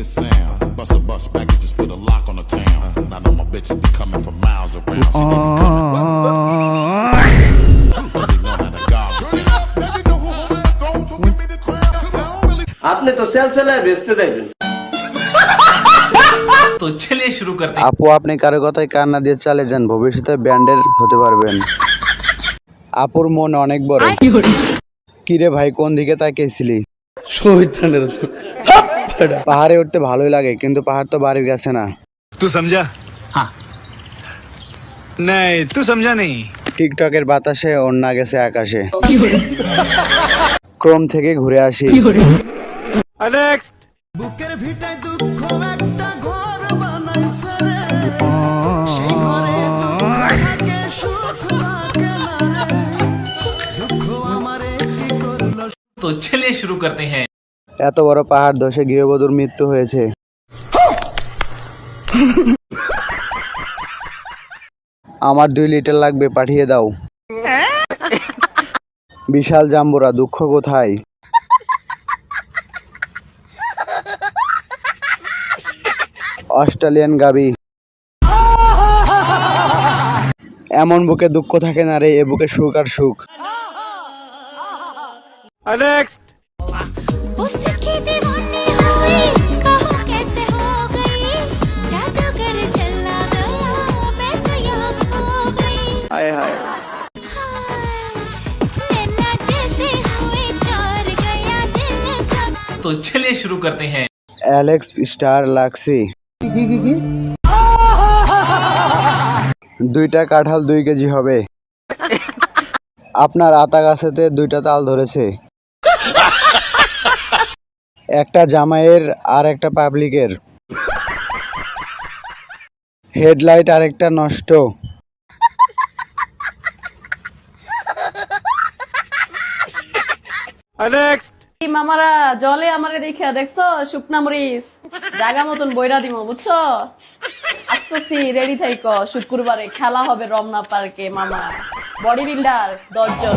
this sound. Bust a bus packages with a lock on the town. Now know my bitches be coming from miles around. She they be coming. আপনি তো সেলসেলায় বেচতে যাবেন তো চলিয়ে শুরু করতে আপু আপনি কারও কথায় কান না দিয়ে চালিয়ে যান ভবিষ্যতে ব্যান্ডের হতে পারবেন আপুর মন অনেক বড় কিরে ভাই কোন দিকে তাকিয়েছিলি শহীদ এটা পাহাড়ে উঠতে ভালোই লাগে কিন্তু পাহাড় তো বাড়ির কাছে না তুই সমঝা হ্যাঁ নাই তুই সমঝা নেই টিকটকের বাতাসে ওর না গেছে আকাশে ক্রোম থেকে ঘুরে আসি নেক্সট বুকের ভিটায় দুঃখ একটা ঘর বানাইছে সেই ঘরে দুঃখ থাকে সুখ থাকে না দুঃখ আমারে কি করলো তো চলে শুরু করতে हैं এত বড় পাহাড় ধসে গৃহবধূর মৃত্যু হয়েছে। আমার দুই লিটার লাগবে, পাঠিয়ে দাও। বিশাল জাম্বুরা, দুঃখ কোথায়? অস্ট্রেলিয়ান গাবি। এমন বুকে দুঃখ থাকে না রে, এ বুকে সুখ আর সুখ। तो चलिए शुरू करते हैं অ্যালেক্স স্টার লাগছি দুইটা কাঁঠাল দুই কেজি হবে আপনার আতা গাছেতে দুইটা তাল ধরেছে একটা জামাইয়ের আর একটা পাবলিকের হেডলাইট আর একটা নষ্ট नेक्स्ट এই মামারা জলে আমারে দেখিয়া দেখছ? শুকনা মরিচ। জাগা মতন বইরা দিম বুঝছ? আসতেছি রেডি থাইক। শুক্রবারে খেলা হবে রমনা পার্কে মামা। বডি বিল্ডার দশজন।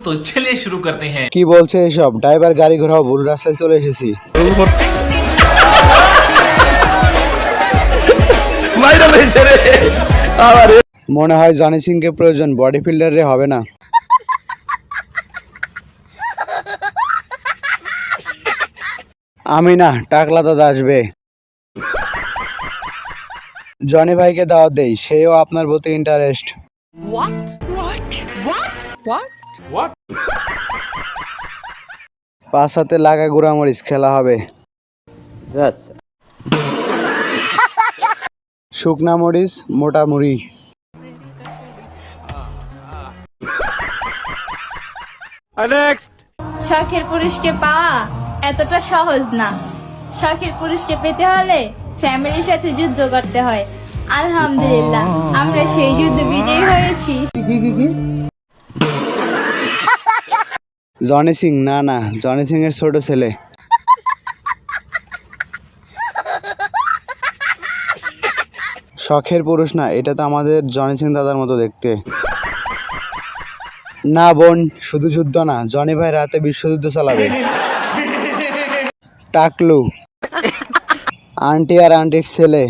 তো চলে শুরু করতে হ্যাঁ। কি বলছে এসব? ড্রাইভার গাড়ি ঘোড়া ভুল রাস্তায় চলে এসেছি। মনে হয় জনি সিংকে প্রয়োজন বডি ফিল্ডারে হবে না। আমি না টাকলা দাদা আসবে। জনি ভাইকে দাওয়াত দেই সেও আপনার প্রতি ইন্টারেস্ট পাঁচ হাতে লাগা গুড়ামরিচ খেলা হবে। শুকনা মরিচ মোটা মুড়ি। শখের পুরুষকে পাওয়া এতটা সহজ না। শখের পুরুষকে পেতে হলে ফ্যামিলির সাথে যুদ্ধ করতে হয়। আলহামদুলিল্লাহ আমরা সেই যুদ্ধে বিজয়ী হয়েছি। জনে সিং না না জনে সিং এর ছোট ছেলে। শখের পুরুষ না, এটা তো আমাদের জনি সিং দাদার মতো দেখতে। না বোন, শুধু যুদ্ধ না, জনি ভাই রাতে বিশ্বযুদ্ধ চালাবে। টাকলু। আন্টি আর আন্টির ছেলে।